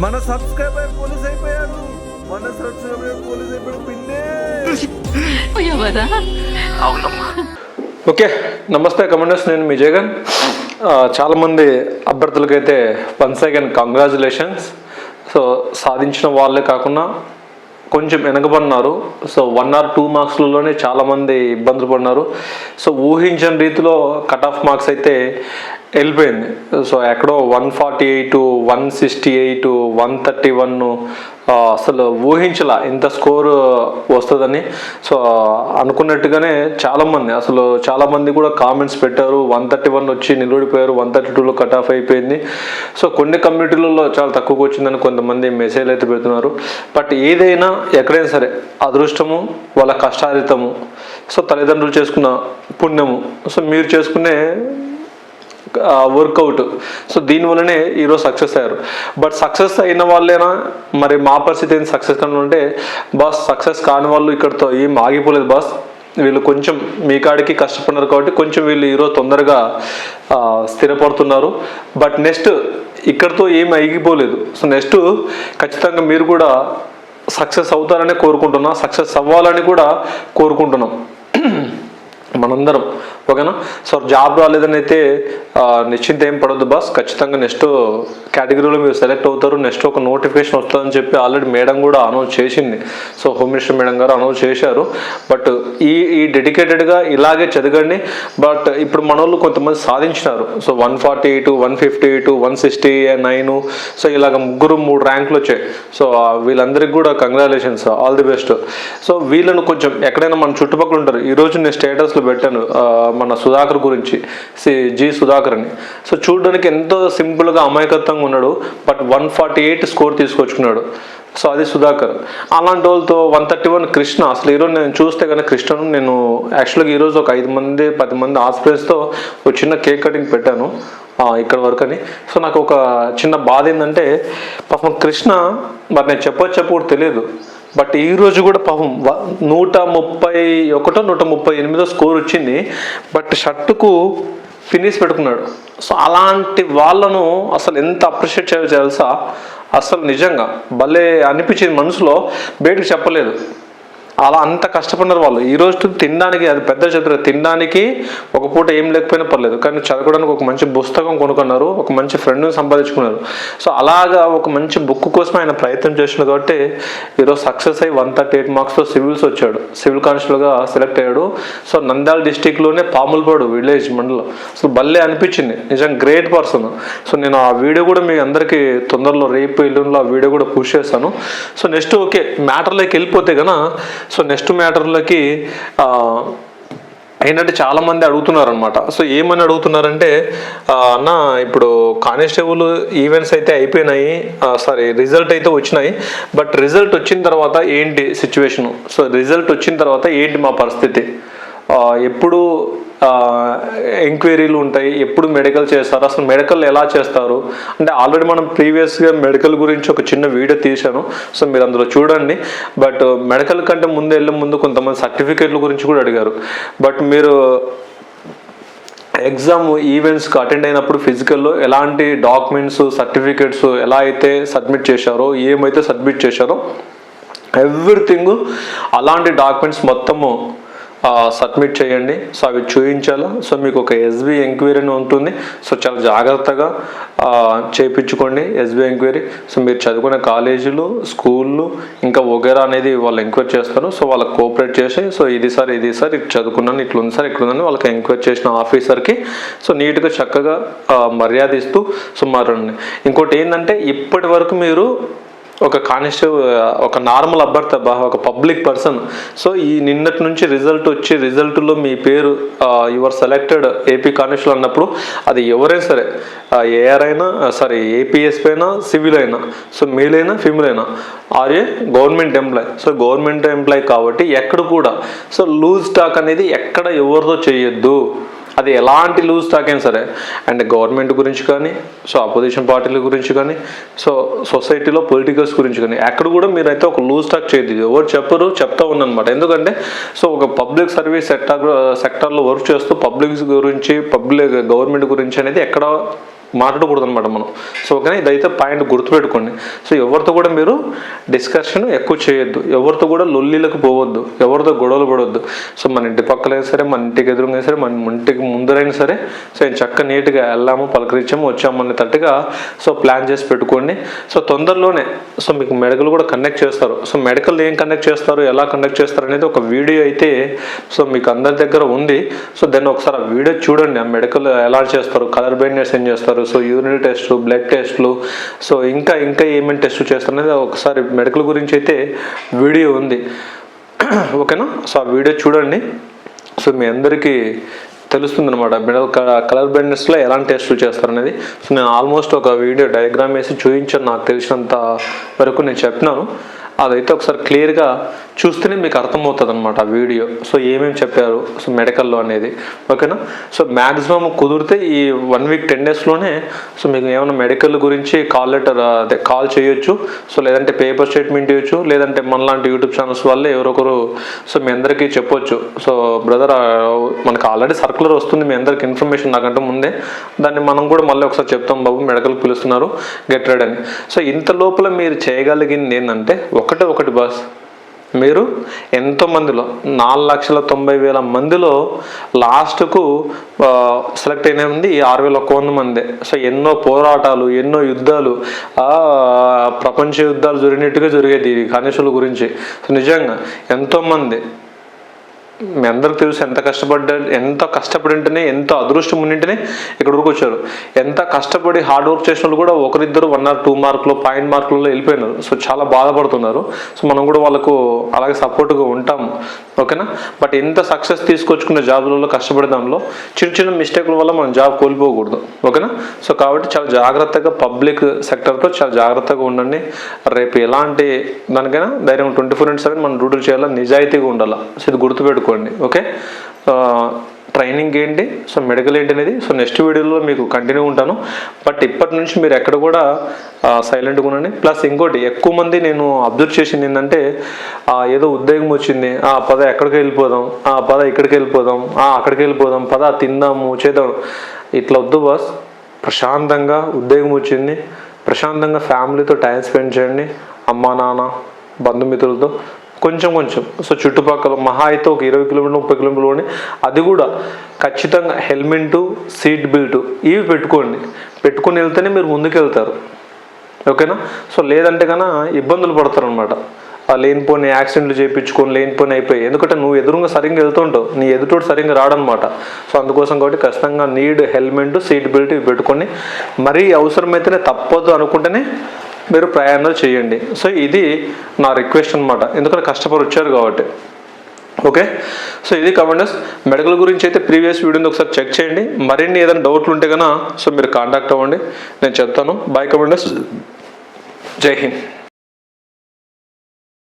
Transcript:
మన subscriber police అయిపోయాడు. మన సబ్స్క్రైబర్ పోలీస్ అయిపోయాడు పిన్నే. ఓకే నమస్తే కమాండర్స్ నేను మీ జగన్. చాలామంది అభ్యర్థులకైతే వన్స్ అగైన్ కంగ్రాచులేషన్స్. సో సాధించిన వాళ్ళే కాకుండా కొంచెం వెనకబడినారు. సో వన్ ఆర్ టూ మార్క్స్లలోనే చాలామంది ఇబ్బందులు పడినారు. సో ఊహించని రీతిలో కట్ ఆఫ్ మార్క్స్ అయితే వెళ్ళిపోయింది. సో ఎక్కడో one forty eight one sixty eight one thirty one అసలు ఊహించలా ఇంత స్కోర్ వస్తుందని. సో అనుకున్నట్టుగానే చాలామంది అసలు చాలామంది కూడా కామెంట్స్ పెట్టారు. వన్ థర్టీ వన్ వచ్చి నిలబడిపోయారు. వన్ థర్టీ టూలో కట్ ఆఫ్ అయిపోయింది. సో కొన్ని కమ్యూనిటీలలో చాలా తక్కువగా వచ్చిందని కొంతమంది మెసేజ్ అయితే పెడుతున్నారు. బట్ ఏదైనా ఎక్కడైనా సరే అదృష్టము వాళ్ళ కష్టారితము సో తల్లిదండ్రులు చేసుకున్న పుణ్యము. సో మీరు చేసుకునే వర్కౌట్ సో దీనివల్లనే ఈరోజు సక్సెస్ అయ్యారు. బట్ సక్సెస్ అయిన వాళ్ళేనా మరి మా పరిస్థితి ఏంటి సక్సెస్ కానీ ఉంటే బాస్ సక్సెస్ కాని వాళ్ళు ఇక్కడతో ఏం ఆగిపోలేదు బాస్. వీళ్ళు కొంచెం మీ కాడికి కష్టపడినారు కాబట్టి కొంచెం వీళ్ళు ఈరోజు తొందరగా స్థిరపడుతున్నారు. బట్ నెక్స్ట్ ఇక్కడతో ఏం అయిగిపోలేదు సో నెక్స్ట్ ఖచ్చితంగా మీరు కూడా సక్సెస్ అవుతారనే కోరుకుంటున్నా సక్సెస్ అవ్వాలని కూడా కోరుకుంటున్నాం. మనందరం. ఓకేనా? సో జాబ్ రాలేదని అయితే నిశ్చింత ఏం పడవద్దు బాస్. ఖచ్చితంగా నెక్స్ట్ కేటగిరీలో మీరు సెలెక్ట్ అవుతారు. నెక్స్ట్ ఒక నోటిఫికేషన్ వస్తుందని చెప్పి ఆల్రెడీ మేడం కూడా అనౌన్స్ చేసింది. సో హోమ్ మినిస్టర్ మేడం గారు అనౌన్స్ చేశారు. బట్ ఈ ఈ డెడికేటెడ్గా ఇలాగే చదవండి బట్ ఇప్పుడు మన వాళ్ళు కొంతమంది సాధించినారు. So one forty eight one fifty eight one sixty nine so ఇలాగ ముగ్గురు మూడు ర్యాంకులు వచ్చాయి. సో వీళ్ళందరికీ కూడా congratulations. All the best. So వీళ్ళను కొంచెం ఎక్కడైనా మన చుట్టుపక్కల ఉంటారు. ఈరోజు నేను స్టేటస్లో పెట్టాను. మన సుధాకర్ గురించి సి జి సుధాకర్ అని సో చూడడానికి ఎంతో సింపుల్గా అమాయకత్వంగా ఉన్నాడు but one forty eight score తీసుకొచ్చుకున్నాడు. So అది సుధాకర్. అలాంటి వాళ్ళతో వన్ థర్టీ వన్ కృష్ణ అసలు ఈరోజు నేను చూస్తే కనుక కృష్ణను నేను యాక్చువల్గా ఈరోజు ఒక ఐదు మంది పది మంది ఆస్పిరెంట్స్తో ఒక చిన్న కేక్ కటింగ్ పెట్టాను ఇక్కడ వరకు అని. సో నాకు ఒక చిన్న బాధ ఏంటంటే పాపం కృష్ణ మరి నేను చెప్పొచ్చు చెప్పకూడదు తెలియదు. బట్ ఈరోజు కూడా పాపం వ- నూట ముప్పై ఒకటో నూట ముప్పై ఎనిమిదో స్కోర్ వచ్చింది. బట్ షర్టుకు ఫినిష్ పెట్టుకున్నాడు. సో అలాంటి వాళ్ళను అసలు ఎంత అప్రిషియేట్ చేయాలో తెలుసా? అసలు నిజంగా భలే అనిపించింది మనసులో. బయటకు చెప్పలేదు. అలా అంత కష్టపడినారు వాళ్ళు. ఈ రోజు తినడానికి అది పెద్ద చదువు తినడానికి ఒక పూట ఏం లేకపోయినా పర్లేదు. కానీ చదవడానికి ఒక మంచి పుస్తకం కొనుక్కున్నారు ఒక మంచి ఫ్రెండ్ని సంపాదించుకున్నారు. సో అలాగా ఒక మంచి బుక్ కోసం ఆయన ప్రయత్నం చేసినాడు కాబట్టి ఈరోజు సక్సెస్ అయ్యి వన్ థర్టీ ఎయిట్ మార్క్స్తో సివిల్స్ వచ్చాడు. సివిల్ కానిస్టేబుల్గా సెలెక్ట్ అయ్యాడు. సో నంద్యాల డిస్టిక్లోనే పాములపాడు విలేజ్ మండలం. సో భలే అనిపించింది. నిజంగా గ్రేట్ పర్సన్ సో నేను ఆ వీడియో కూడా మీ అందరికీ తొందరలో రేపు ఎల్లుండిలో ఆ వీడియో కూడా పుష్ చేస్తాను. సో నెక్స్ట్ ఓకే మ్యాటర్లోకి వెళ్ళిపోతే కనుక సో నెక్స్ట్ మ్యాటర్లకి ఏంటంటే చాలామంది అడుగుతున్నారనమాట సో ఏమని అడుగుతున్నారంటే అన్న ఇప్పుడు కానిస్టేబుల్ ఈవెంట్స్ అయితే అయిపోయినాయి సారీ రిజల్ట్ అయితే వచ్చినాయి బట్ రిజల్ట్ వచ్చిన తర్వాత ఏంటి సిచ్యువేషను? సో రిజల్ట్ వచ్చిన తర్వాత ఏంటి మా పరిస్థితి? ఎప్పుడు ఎంక్వైరీలు ఉంటాయి. ఎప్పుడు మెడికల్ చేస్తారు? అసలు మెడికల్ ఎలా చేస్తారు? అంటే ఆల్రెడీ మనం ప్రీవియస్గా మెడికల్ గురించి ఒక చిన్న వీడియో తీశాను. సో మీరు అందులో చూడండి. బట్ మెడికల్ కంటే ముందు వెళ్ళే ముందు కొంతమంది సర్టిఫికేట్ల గురించి కూడా అడిగారు. బట్ మీరు ఎగ్జామ్ ఈవెంట్స్కి అటెండ్ అయినప్పుడు ఫిజికల్లో ఎలాంటి డాక్యుమెంట్స్ సర్టిఫికేట్స్ ఎలా అయితే సబ్మిట్ చేశారో ఏమైతే సబ్మిట్ చేశారో ఎవ్రీథింగ్ అలాంటి డాక్యుమెంట్స్ మొత్తము సబ్మిట్ చేయండి. సో అవి చూపించాలా సో మీకు ఒక ఎస్బీ ఎంక్వైరీ అని ఉంటుంది. సో చాలా జాగ్రత్తగా చేయించుకోండి ఎస్బీ ఎంక్వైరీ సో మీరు చదువుకునే కాలేజీలు స్కూళ్ళు ఇంకా వగేరా అనేది వాళ్ళు ఎంక్వైరీ చేస్తారు. సో వాళ్ళకి కోఆపరేట్ చేసి సో ఇది సార్ ఇది సార్ ఇటు చదువుకున్నాను ఇట్లా ఉంది సార్ ఇట్లుందని వాళ్ళకి ఎంక్వైరీ చేసిన ఆఫీసర్కి సో నీట్గా చక్కగా మర్యాద ఇస్తూ సో మారండి ఇంకోటి ఏంటంటే ఇప్పటి వరకు మీరు ఒక కానిస్టేబుల్ ఒక నార్మల్ అభ్యర్థి అబ్బా ఒక పబ్లిక్ పర్సన్. సో ఈ నిన్నటి నుంచి రిజల్ట్ వచ్చి రిజల్ట్లో మీ పేరు యువర్ సెలెక్టెడ్ ఏపీ కానిస్టేబుల్ అన్నప్పుడు అది ఎవరైనా సరే ఏఆర్ అయినా సారీ ఏపీఎస్పీ అయినా సివిల్ అయినా సో మేల్ అయినా ఫిమేల్ అయినా or a government employee. So government employee కాబట్టి ఎక్కడ కూడా సో లూజ్ టాక్ అనేది ఎక్కడ ఎవరితో చేయొద్దు. అది ఎలాంటి లూజ్ టాక్ అయినా సరే అండ్ గవర్నమెంట్ గురించి కానీ సో అపోజిషన్ పార్టీల గురించి కానీ సో సొసైటీలో పొలిటికల్స్ గురించి కానీ ఎక్కడ కూడా మీరైతే ఒక లూజ్ టాక్ చేయదు ఎవరు చెప్పరు చెప్తా ఉన్నమాట ఎందుకంటే సో ఒక పబ్లిక్ సర్వీస్ సెక్టర్ సెక్టర్లో వర్క్ చేస్తూ పబ్లిక్ గురించి పబ్లిక్ గవర్నమెంట్ గురించి అనేది ఎక్కడ మాట్లాడకూడదు అనమాట మనం. సో ఓకేనా ఇదైతే పాయింట్ గుర్తుపెట్టుకోండి. సో ఎవరితో కూడా మీరు డిస్కషన్ ఎక్కువ చేయొద్దు. ఎవరితో కూడా లొల్లీలకు పోవద్దు. ఎవరితో గొడవలు పడవద్దు సో మన ఇంటి పక్కలైనా సరే మన ఇంటికి ఎదురుగా సరే మన ఇంటికి ముందరైనా సరే సో నేను చక్క నీట్గా వెళ్ళాము పలకరించాము వచ్చాము తట్టుగా సో ప్లాన్ చేసి పెట్టుకోండి. సో తొందరలోనే సో మీకు మెడికల్ కూడా కనెక్ట్ చేస్తారు. సో మెడికల్ ఏం కనెక్ట్ చేస్తారు ఎలా కండక్ట్ చేస్తారు అనేది ఒక వీడియో అయితే సో మీకు అందరి దగ్గర ఉంది. సో దాన్ని ఒకసారి ఆ వీడియో చూడండి. ఆ మెడికల్ ఎలా చేస్తారు కలర్ బ్లైండ్నెస్ ఏం చేస్తారు సో యూరిన్ టెస్ట్ బ్లడ్ టెస్ట్లు సో ఇంకా ఇంకా ఏమేమి టెస్ట్ చేస్తారనేది ఒకసారి మెడికల్ గురించి అయితే వీడియో ఉంది. ఓకేనా? సో ఆ వీడియో చూడండి. సో మీ అందరికీ తెలుస్తుంది అనమాట మిడల్ కలర్ బ్లైండ్నెస్లో ఎలాంటి టెస్టులు చేస్తారు అనేది సో నేను ఆల్మోస్ట్ ఒక వీడియో డయాగ్రామ్ వేసి చూపించాను నాకు తెలిసినంత వరకు నేను చెప్పినాను. అదైతే ఒకసారి క్లియర్గా చూస్తేనే మీకు అర్థమవుతుంది అనమాట ఆ వీడియో. సో ఏమేమి చెప్పారు? సో మెడికల్లో అనేది. ఓకేనా? సో మ్యాక్సిమం కుదిరితే ఈ వన్ వీక్ టెన్ డేస్లోనే సో మీకు ఏమైనా మెడికల్ గురించి కాల్ లెటర్ అదే కాల్ చేయొచ్చు. సో లేదంటే పేపర్ స్టేట్మెంట్ ఇవ్వచ్చు. లేదంటే మనలాంటి యూట్యూబ్ ఛానల్స్ వల్ల ఎవరొకరు సో మీ అందరికీ చెప్పొచ్చు. సో బ్రదర్ మనకు ఆల్రెడీ సర్కులర్ వస్తుంది మీ అందరికి ఇన్ఫర్మేషన్ నాకంటే ముందే. దాన్ని మనం కూడా మళ్ళీ ఒకసారి చెప్తాం బాబు మెడికల్ పిలుస్తున్నారు. గెట్ రెడ్ అని. సో ఇంత లోపల మీరు చేయగలిగింది ఏంటంటే ఒక ఒక్కటే ఒకటి బాస్ మీరు ఎంతో మందిలో నాలుగు లక్షల తొంభై వేల మందిలో లాస్ట్కు సెలెక్ట్ అయిన మంది ఈ ఆరు వేల ఒక్క వంద మందే. సో ఎన్నో పోరాటాలు ఎన్నో యుద్ధాలు ప్రపంచ యుద్ధాలు జరిగినట్టుగా జరిగేది ఈ కనిషుల గురించి. సో నిజంగా ఎంతోమంది మీ అందరికి తెలుసు ఎంత కష్టపడ్డా ఎంత కష్టపడి ఉంటేనే ఎంతో అదృష్టం ఉండింటేనే ఇక్కడ వరకు వచ్చారు. ఎంత కష్టపడి హార్డ్ వర్క్ చేసిన వాళ్ళు కూడా ఒకరిద్దరు వన్ ఆర్ టూ మార్కులు పాయింట్ మార్కులలో వెళ్ళిపోయినారు. సో చాలా బాధపడుతున్నారు. సో మనం కూడా వాళ్ళకు అలాగే సపోర్ట్గా ఉంటాం. ఓకేనా? బట్ ఎంత సక్సెస్ తీసుకొచ్చుకున్న జాబ్లలో కష్టపడే దానిలో చిన్న చిన్న మిస్టేక్ల వల్ల మనం జాబ్ కోల్పోకూడదు. ఓకేనా? సో కాబట్టి చాలా జాగ్రత్తగా పబ్లిక్ సెక్టర్తో చాలా జాగ్రత్తగా ఉండండి. రేపు ఎలాంటి దానికైనా ధైర్యం ట్వంటీ ఫోర్ ఇంటూ సెవెన్ మనం డ్యూటీలు చేయాలా? నిజాయితీగా ఉండాలి? సో ఇది గుర్తుపెట్టుకోండి. ఓకే? ట్రైనింగ్ ఏంటి సో మెడికల్ ఏంటి అనేది సో నెక్స్ట్ వీడియోలో మీకు కంటిన్యూ ఉంటాను. బట్ ఇప్పటి నుంచి మీరు ఎక్కడ కూడా సైలెంట్గా ఉండండి. ప్లస్ ఇంకోటి ఎక్కువ మంది నేను అబ్జర్వ్ చేసింది ఏంటంటే ఏదో ఉద్యోగం వచ్చింది ఆ పద ఎక్కడికి వెళ్ళిపోదాం ఆ పద ఇక్కడికి వెళ్ళిపోదాం ఆ అక్కడికి వెళ్ళిపోదాం పద తిందాము చేద్దాం. ఇట్లా వద్దు బాస్ ప్రశాంతంగా ఉద్యోగం వచ్చింది. ప్రశాంతంగా ఫ్యామిలీతో టైం స్పెండ్ చేయండి. అమ్మా నాన్న బంధుమిత్రులతో. కొంచెం కొంచెం. సో చుట్టుపక్కల మహా అయితే ఒక ఇరవై కిలోమీటర్ ముప్పై కిలోమీటర్లు అది కూడా ఖచ్చితంగా హెల్మెట్ సీట్ బెల్ట్ ఇవి పెట్టుకోండి. పెట్టుకొని వెళ్తేనే మీరు ముందుకు వెళ్తారు ఓకేనా? సో లేదంటే కన్నా ఇబ్బందులు పడతారు అనమాట ఆ లేనిపోని యాక్సిడెంట్లు చేయించుకొని లేనిపోని అయిపోయి. ఎందుకంటే నువ్వు ఎదురుగా సరిగ్గా వెళ్తుంటావు నీ ఎదుటోడు సరిగ్గా రాడనమాట సో అందుకోసం కాబట్టి ఖచ్చితంగా నీడ్ హెల్మెట్ సీట్ బెల్ట్ ఇవి పెట్టుకొని మరీ అవసరమైతేనే తప్పదు అనుకుంటేనే మీరు ప్రయాణాలు చేయండి. సో ఇది నా రిక్వెస్ట్ అనమాట ఎందుకంటే కష్టపడి వచ్చారు కాబట్టి. ఓకే? సో ఇది కమెండర్స్ మెడికల్ గురించి అయితే ప్రీవియస్ వీడియోని ఒకసారి చెక్ చేయండి. మరిన్ని ఏదైనా డౌట్లు ఉంటే కన్నా సో మీరు కాంటాక్ట్ అవ్వండి. నేను చెప్తాను. బాయ్ కమెండర్స్ జై హింద్.